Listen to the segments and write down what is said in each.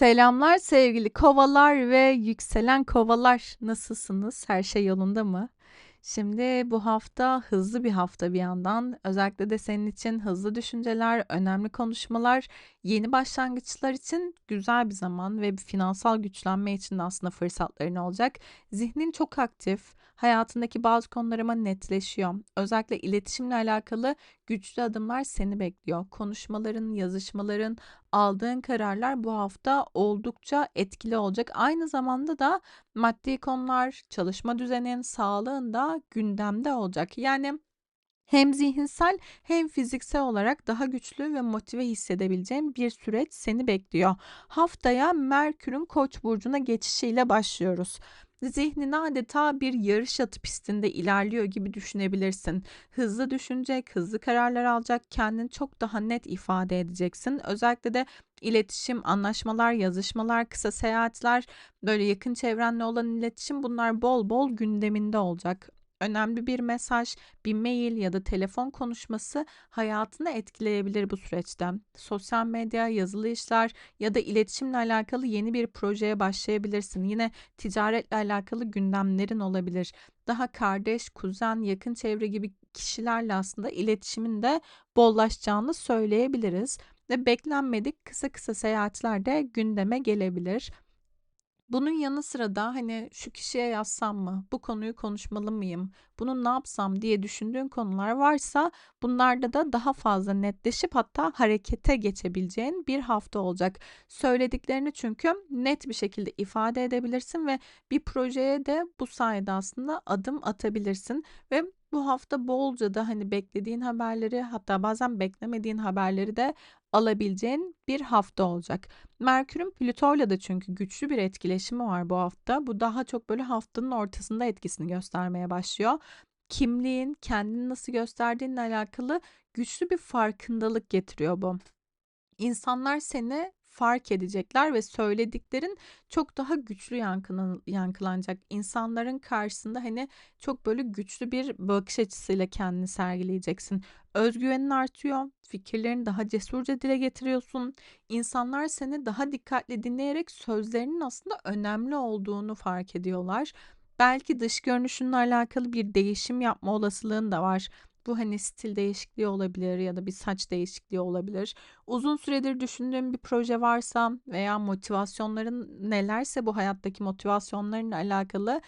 Selamlar sevgili kovalar ve yükselen kovalar. Nasılsınız? Her şey yolunda mı? Şimdi bu hafta hızlı bir hafta bir yandan. Özellikle de senin için hızlı düşünceler, önemli konuşmalar, yeni başlangıçlar için güzel bir zaman ve bir finansal güçlenme için de aslında fırsatların olacak. Zihnin çok aktif, hayatındaki bazı konular ama netleşiyor. Özellikle iletişimle alakalı güçlü adımlar seni bekliyor. Konuşmaların, yazışmaların, aldığın kararlar bu hafta oldukça etkili olacak. Aynı zamanda da maddi konular, çalışma düzenin, sağlığın da gündemde olacak. Yani hem zihinsel hem fiziksel olarak daha güçlü ve motive hissedebileceğin bir süreç seni bekliyor. Haftaya Merkür'ün Koç burcuna geçişiyle başlıyoruz. Zihnin adeta bir yarış atı pistinde ilerliyor gibi düşünebilirsin. Hızlı düşünecek, hızlı kararlar alacak, kendini çok daha net ifade edeceksin. Özellikle de iletişim, anlaşmalar, yazışmalar, kısa seyahatler, böyle yakın çevrenle olan iletişim bunlar bol bol gündeminde olacak önemli bir mesaj, bir mail ya da telefon konuşması hayatını etkileyebilir bu süreçte. Sosyal medya, yazılı işler ya da iletişimle alakalı yeni bir projeye başlayabilirsin. Yine ticaretle alakalı gündemlerin olabilir. Daha kardeş, kuzen, yakın çevre gibi kişilerle aslında iletişimin de bollaşacağını söyleyebiliriz. Ve beklenmedik kısa kısa seyahatler de gündeme gelebilir. Bunun yanı sıra da hani şu kişiye yazsam mı? Bu konuyu konuşmalı mıyım? Bunu ne yapsam diye düşündüğün konular varsa bunlarda da daha fazla netleşip hatta harekete geçebileceğin bir hafta olacak. Söylediklerini çünkü net bir şekilde ifade edebilirsin ve bir projeye de bu sayede aslında adım atabilirsin ve bu hafta bolca da hani beklediğin haberleri hatta bazen beklemediğin haberleri de alabileceğin bir hafta olacak. Merkür'ün Plüto'yla da çünkü güçlü bir etkileşimi var bu hafta. Bu daha çok böyle haftanın ortasında etkisini göstermeye başlıyor. Kimliğin, kendini nasıl gösterdiğinle alakalı güçlü bir farkındalık getiriyor bu. İnsanlar seni fark edecekler ve söylediklerin çok daha güçlü yankılan, yankılanacak. İnsanların karşısında hani çok böyle güçlü bir bakış açısıyla kendini sergileyeceksin. Özgüvenin artıyor, fikirlerini daha cesurca dile getiriyorsun. İnsanlar seni daha dikkatli dinleyerek sözlerinin aslında önemli olduğunu fark ediyorlar. Belki dış görünüşünle alakalı bir değişim yapma olasılığın da var. Bu hani stil değişikliği olabilir ya da bir saç değişikliği olabilir. Uzun süredir düşündüğüm bir proje varsa veya motivasyonların nelerse bu hayattaki motivasyonların alakalı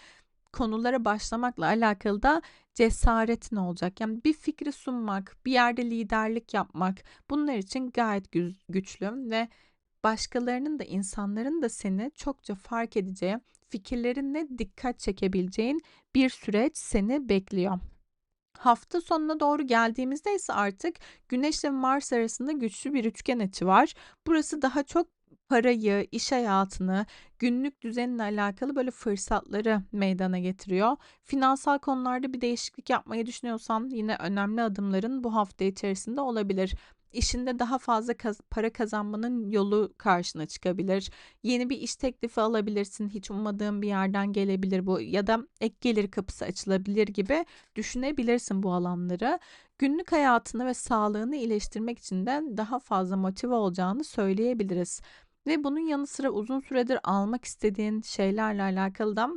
konulara başlamakla alakalı da cesaretin olacak. Yani bir fikri sunmak, bir yerde liderlik yapmak bunlar için gayet güçlü ve başkalarının da insanların da seni çokça fark edeceği, fikirlerinle dikkat çekebileceğin bir süreç seni bekliyor. Hafta sonuna doğru geldiğimizde ise artık Güneş ve Mars arasında güçlü bir üçgen açı var. Burası daha çok parayı, iş hayatını, günlük düzenle alakalı böyle fırsatları meydana getiriyor. Finansal konularda bir değişiklik yapmayı düşünüyorsan yine önemli adımların bu hafta içerisinde olabilir işinde daha fazla kaz- para kazanmanın yolu karşına çıkabilir. Yeni bir iş teklifi alabilirsin. Hiç ummadığın bir yerden gelebilir bu ya da ek gelir kapısı açılabilir gibi düşünebilirsin bu alanları. Günlük hayatını ve sağlığını iyileştirmek için de daha fazla motive olacağını söyleyebiliriz. Ve bunun yanı sıra uzun süredir almak istediğin şeylerle alakalı da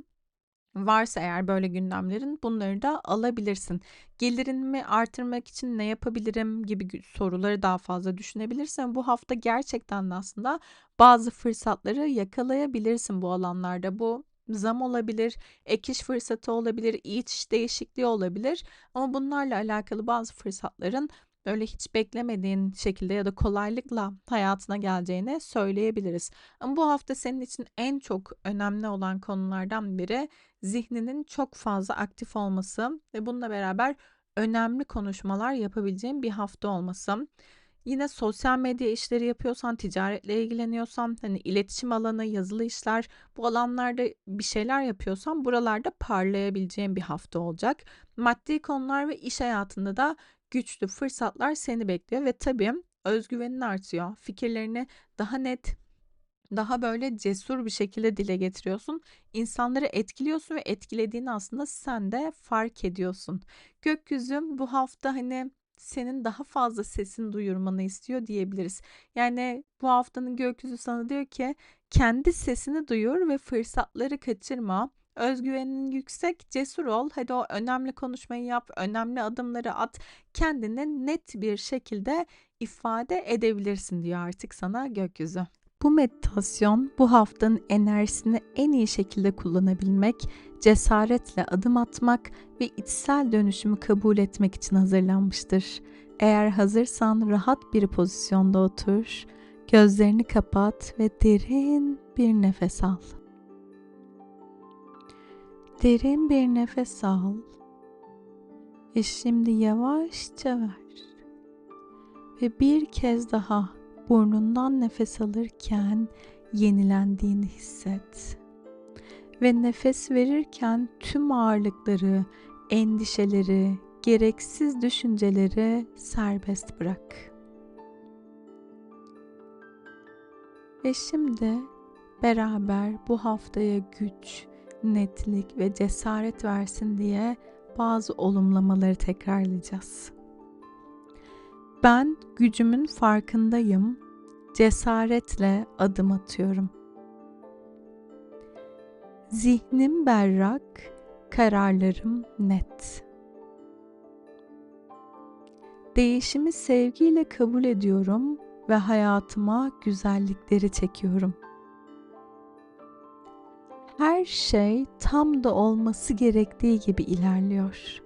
Varsa eğer böyle gündemlerin bunları da alabilirsin. Gelirimi artırmak için ne yapabilirim gibi soruları daha fazla düşünebilirsin. Bu hafta gerçekten de aslında bazı fırsatları yakalayabilirsin bu alanlarda. Bu zam olabilir, ek iş fırsatı olabilir, iş değişikliği olabilir. Ama bunlarla alakalı bazı fırsatların böyle hiç beklemediğin şekilde ya da kolaylıkla hayatına geleceğini söyleyebiliriz. Ama bu hafta senin için en çok önemli olan konulardan biri zihninin çok fazla aktif olması ve bununla beraber önemli konuşmalar yapabileceğin bir hafta olması. Yine sosyal medya işleri yapıyorsan, ticaretle ilgileniyorsan, hani iletişim alanı, yazılı işler, bu alanlarda bir şeyler yapıyorsan buralarda parlayabileceğin bir hafta olacak. Maddi konular ve iş hayatında da güçlü fırsatlar seni bekliyor ve tabii özgüvenin artıyor. Fikirlerini daha net, daha böyle cesur bir şekilde dile getiriyorsun. İnsanları etkiliyorsun ve etkilediğini aslında sen de fark ediyorsun. Gökyüzü bu hafta hani senin daha fazla sesini duyurmanı istiyor diyebiliriz. Yani bu haftanın gökyüzü sana diyor ki kendi sesini duyur ve fırsatları kaçırma. Özgüvenin yüksek, cesur ol. Hadi o önemli konuşmayı yap, önemli adımları at. Kendini net bir şekilde ifade edebilirsin diyor artık sana gökyüzü. Bu meditasyon bu haftanın enerjisini en iyi şekilde kullanabilmek, cesaretle adım atmak ve içsel dönüşümü kabul etmek için hazırlanmıştır. Eğer hazırsan rahat bir pozisyonda otur, gözlerini kapat ve derin bir nefes al. Derin bir nefes al ve şimdi yavaşça ver. Ve bir kez daha burnundan nefes alırken yenilendiğini hisset. Ve nefes verirken tüm ağırlıkları, endişeleri, gereksiz düşünceleri serbest bırak. Ve şimdi beraber bu haftaya güç, netlik ve cesaret versin diye bazı olumlamaları tekrarlayacağız. Ben gücümün farkındayım. Cesaretle adım atıyorum. Zihnim berrak, kararlarım net. Değişimi sevgiyle kabul ediyorum ve hayatıma güzellikleri çekiyorum. Her şey tam da olması gerektiği gibi ilerliyor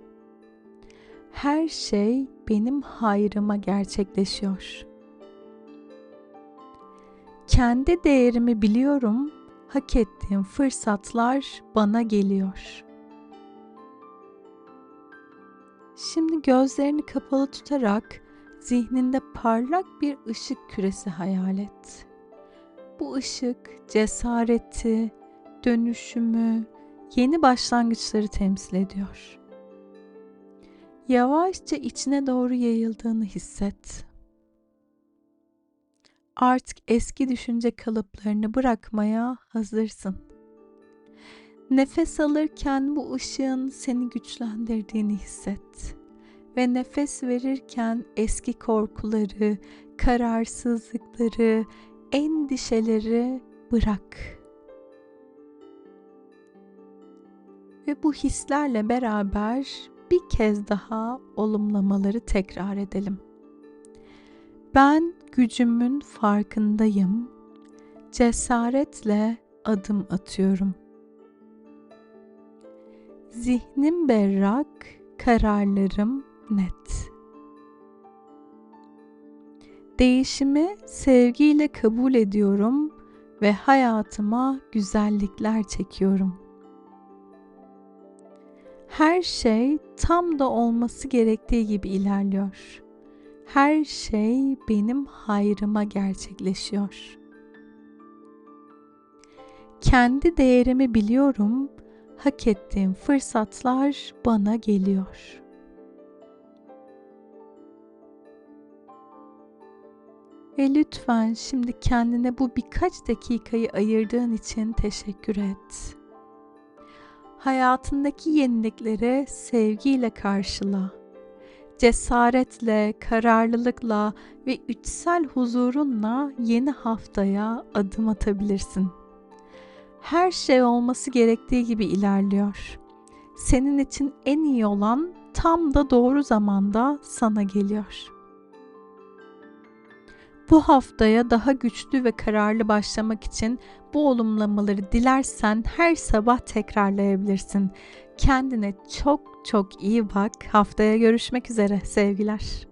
her şey benim hayrıma gerçekleşiyor. Kendi değerimi biliyorum, hak ettiğim fırsatlar bana geliyor. Şimdi gözlerini kapalı tutarak zihninde parlak bir ışık küresi hayal et. Bu ışık cesareti, dönüşümü, yeni başlangıçları temsil ediyor yavaşça içine doğru yayıldığını hisset. Artık eski düşünce kalıplarını bırakmaya hazırsın. Nefes alırken bu ışığın seni güçlendirdiğini hisset ve nefes verirken eski korkuları, kararsızlıkları, endişeleri bırak. Ve bu hislerle beraber bir kez daha olumlamaları tekrar edelim. Ben gücümün farkındayım. Cesaretle adım atıyorum. Zihnim berrak, kararlarım net. Değişimi sevgiyle kabul ediyorum ve hayatıma güzellikler çekiyorum.'' Her şey tam da olması gerektiği gibi ilerliyor. Her şey benim hayrıma gerçekleşiyor. Kendi değerimi biliyorum. Hak ettiğim fırsatlar bana geliyor. Ve lütfen şimdi kendine bu birkaç dakikayı ayırdığın için teşekkür et hayatındaki yenilikleri sevgiyle karşıla. Cesaretle, kararlılıkla ve içsel huzurunla yeni haftaya adım atabilirsin. Her şey olması gerektiği gibi ilerliyor. Senin için en iyi olan tam da doğru zamanda sana geliyor.'' Bu haftaya daha güçlü ve kararlı başlamak için bu olumlamaları dilersen her sabah tekrarlayabilirsin. Kendine çok çok iyi bak. Haftaya görüşmek üzere. Sevgiler.